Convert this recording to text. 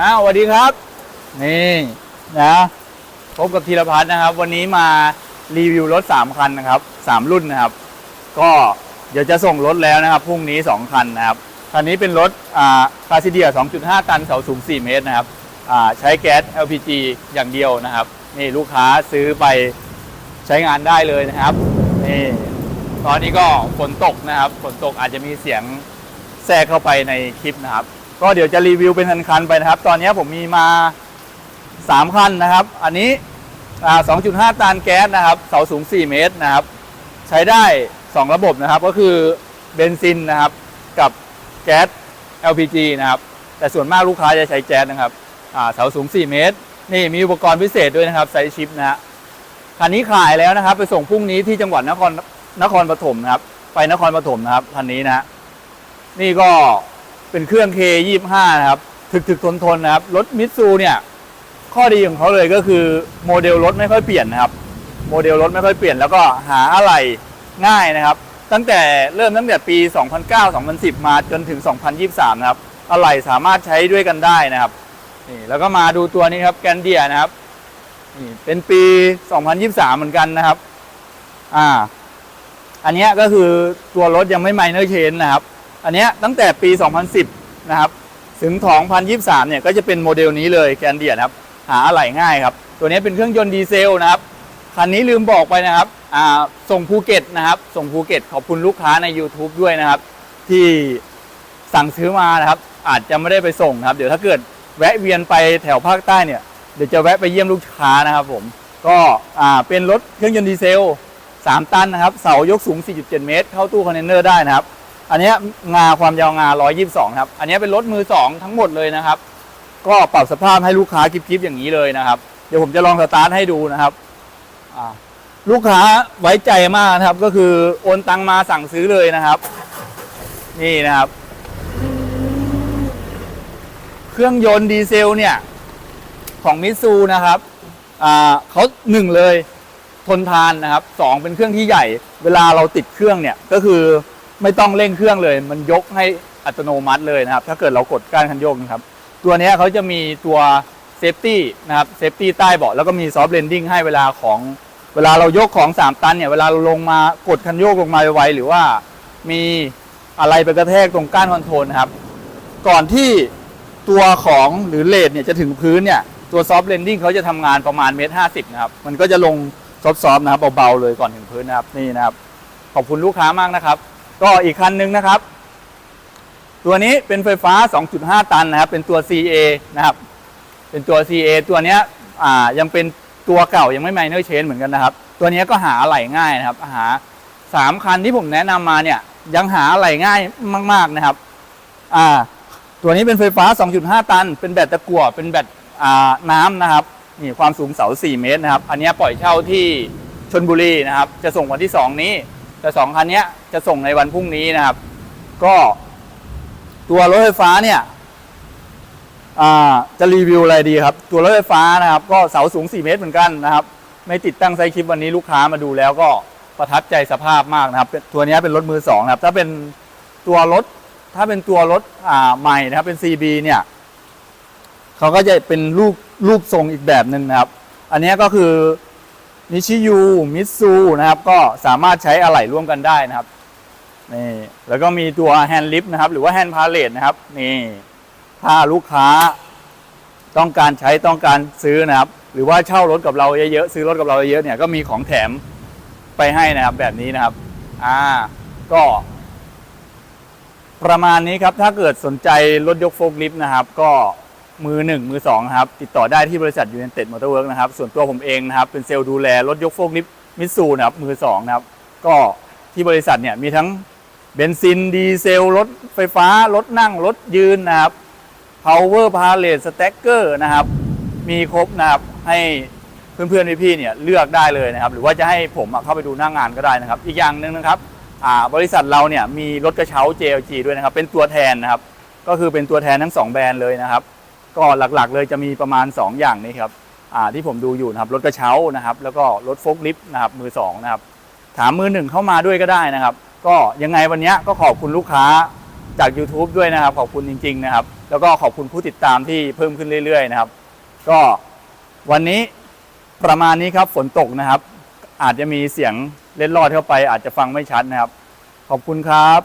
อ้าวสวัสดีครับ นี่นะพบกับธีรพัฒน์นะครับ วันนี้มารีวิวรถ 3 คันนะครับ 3 รุ่นนะครับ ก็เดี๋ยวจะส่งรถแล้วนะครับพรุ่งนี้ 2 คันนะครับคันนี้เป็นรถอ่าคาซิเดีย 2.5 ตันเสาสูง 4 เมตรนะครับอ่าใช้แก๊ส LPG อย่างเดียวนะครับนี่ลูกค้าซื้อไปใช้งานได้เลยนะครับนี่ตอนนี้ก็ฝนตกนะครับฝนตกอาจจะมีเสียงแทรกเข้าไปในคลิปนะครับ ก็เดี๋ยวจะรีวิวเป็นคันๆไปนะครับ ตอนนี้ผมมีมา 3 คันนะครับ อันนี้อ่า2.5 ตันแก๊สนะครับ เสาสูง 4 เมตรนะครับ ใช้ได้ 2 ระบบนะครับ ก็คือเบนซินนะครับ กับแก๊ส LPG นะครับ แต่ส่วนมากลูกค้าจะใช้แก๊สนะครับเสาสูง 4 เมตร นี่มีอุปกรณ์พิเศษด้วยนะครับไซชิปนะฮะคันนี้ขายแล้วนะครับ ไปส่งพรุ่งนี้ที่จังหวัดนครนครปฐมนะครับ ไปนครปฐมนะครับคันนี้นะฮะนี่ก็ เป็นเครื่อง K25 นะครับ ถึกถึกทนทนนะครับ รถมิตซูเนี่ย ข้อดีของเขาเลยก็คือโมเดลรถไม่ค่อยเปลี่ยนนะครับ โมเดลรถไม่ค่อยเปลี่ยนแล้วก็หาอะไรง่ายนะครับ ตั้งแต่เริ่มตั้งแต่ปี 2009-2010 มาจนถึง 2023 นะครับ อะไรสามารถใช้ด้วยกันได้นะครับนี่แล้วก็มาดูตัวนี้ครับแกนเดียนะครับนี่เป็นปี 2023 เหมือนกันนะครับ อ่า อันนี้ก็คือตัวรถยังไม่ไมเนอร์เชนนะครับ อันนี้ตั้งแต่ปี 2010 นะครับ ถึง 2023 เนี่ยก็จะเป็นโมเดลนี้เลยแกนเดียนะครับหาอะไหล่ง่ายครับ ตัวนี้เป็นเครื่องยนต์ดีเซลนะครับ คันนี้ลืมบอกไปนะครับส่งภูเก็ตนะครับ ส่งภูเก็ตขอบคุณลูกค้าใน YouTube ด้วยนะครับ ที่สั่งซื้อมานะครับ อาจจะไม่ได้ไปส่งนะครับ เดี๋ยวถ้าเกิดแวะเวียนไปแถวภาคใต้เนี่ยเดี๋ยวจะแวะไปเยี่ยมลูกค้านะครับผมก็เป็นรถเครื่องยนต์ดีเซล 3 ตันนะครับ เสายกสูง 4.7 เมตร เข้าตู้คอนเทนเนอร์ได้นะครับ อันนี้งาความยาวงา 122 ครับ อันนี้เป็นรถมือ 2 ทั้งหมดเลยนะครับ ก็ปรับสภาพให้ลูกค้าคลิปๆอย่างนี้เลยนะครับ เดี๋ยวผมจะลองสตาร์ทให้ดูนะครับลูกค้าไว้ใจมากนะครับ ก็คือโอนตังมาสั่งซื้อเลยนะครับ นี่นะครับ เครื่องยนต์ดีเซลเนี่ย ของมิตซูนะครับเขาหนึ่งเลยทนทานนะครับสองเป็นเครื่องที่ใหญ่ เวลาเราติดเครื่องเนี่ยก็คือ ไม่ต้องเร่งเครื่องเลย มันยกให้อัตโนมัติเลยนะครับ ถ้าเกิดเรากดก้านคันโยกนะครับ ตัวนี้เขาจะมีตัวเซฟตี้นะครับเซฟตี้ใต้เบาะแล้วก็มีซอฟต์เลนดิ้งให้เวลาของเวลาเรายกของ 3 ตันเนี่ยเวลาเราลงมากดคันโยกลงมาไวๆหรือว่ามีอะไรไปกระแทกตรงก้านคอนโทรลนะครับ ก่อนที่ตัวของหรือเลดเนี่ยจะถึงพื้นเนี่ยตัวซอฟต์เลนดิ้งเขาจะทำงานประมาณเมตรห้าสิบนะครับ มันก็จะลงซอฟต์ๆนะครับเบาๆเลยก่อนถึงพื้นนะครับนี่นะครับ ขอบคุณลูกค้ามากนะครับ ก็อีกคันหนึงนะครับ ตัวนี้เป็นไฟฟ้า 2.5 ตันนะครับ เป็นตัว CA นะครับ เป็นตัว CA ตัวเนี้ยอ่ายังเป็นตัวเก่ายังไม่ไมเนอร์เชนเหมือนกันนะครับ ตัวนี้ก็หาอะไหล่ง่ายนะครับ หาสามคันที่ผมแนะนำมาเนี่ย ยังหาอะไหล่ง่ายมาก ๆนะครับ อ่า ตัวนี้เป็นไฟฟ้า 2.5 ตัน เป็นแบตตะกั่วเป็นแบตอ่าน้ำนะครับนี่ความสูงเสา 4 เมตรนะครับ อันนี้ปล่อยเช่าที่ชนบุรีนะครับ จะส่งวันที่ 2 นี้ แต่สองคันนี้จะส่งในวันพรุ่งนี้นะครับ ก็ตัวรถไฟฟ้าเนี่ยจะรีวิวอะไรดีครับ ตัวรถไฟฟ้านะครับ ก็เสาสูง 4 เมตรเหมือนกันนะครับ ไม่ติดตั้งไซคลิปวันนี้ลูกค้ามาดูแล้วก็ประทับใจสภาพมากนะครับ ตัวนี้เป็นรถมือสองนะครับ ถ้าเป็นตัวรถถ้าเป็นตัวรถใหม่นะครับเป็น CB เนี่ยเขาก็จะเป็นรูปรูปทรงอีกแบบหนึ่งนะครับ อันนี้ก็คือ นิชิยูมิตซูนะครับ ก็สามารถใช้อะไหล่ร่วมกันได้นะครับนี่แล้วก็มีตัวแฮนด์ลิฟนะครับ หรือว่าแฮนด์พาเลตนะครับนี่ถ้าลูกค้าต้องการใช้ต้องการซื้อนะครับ หรือว่าเช่ารถกับเราเยอะๆซื้อรถกับเราเยอะๆเนี่ยก็มีของแถมไปให้นะครับ แบบนี้นะครับ อ่า ก็ ประมาณนี้ครับ ถ้าเกิดสนใจรถยกโฟล์คลิฟต์นะครับ ก็ มือหนึ่งมือสองครับ ติดต่อได้ที่บริษัทยูเนเต็ดมอเตอร์เวิร์กนะครับ ส่วนตัวผมเองนะครับ เป็นเซลล์ดูแลรถยกโฟล์คลิฟต์มิตซูนะครับ มือสองนะครับ ก็ที่บริษัทเนี่ยมีทั้งเบนซินดีเซลรถไฟฟ้า รถนั่ง รถยืนนะครับ power pallet stacker นะครับ มีครบนะครับให้เพื่อนๆพี่ๆเนี่ยเลือกได้เลยนะครับ หรือว่าจะให้ผมเข้าไปดูหน้างงานก็ได้นะครับ อีกอย่างหนึ่งนะครับบริษัทเราเนี่ยมีรถกระเช้า JLG ด้วยนะครับ เป็นตัวแทนนะครับ ก็คือเป็นตัวแทนทั้ง 2 แบรนด์เลยนะครับ ก็หลักๆ เลยจะมีประมาณ 2 อย่างนี้ครับที่ผมดูอยู่นะครับรถกระเช้านะครับ แล้วก็รถโฟล์คลิฟต์นะครับมือ2นะครับถามมือหนึ่งเข้ามาด้วยก็ได้นะครับ ก็ยังไงวันนี้ก็ขอบคุณลูกค้าจาก YouTube ด้วยนะครับ ขอบคุณจริง ๆ นะครับ แล้วก็ขอบคุณผู้ติดตามที่เพิ่มขึ้นเรื่อยๆ นะครับ ก็วันนี้ประมาณนี้ครับฝนตกนะครับ อาจจะมีเสียงเล็ดลอดเข้าไป อาจจะฟังไม่ชัดนะครับ ขอบคุณครับ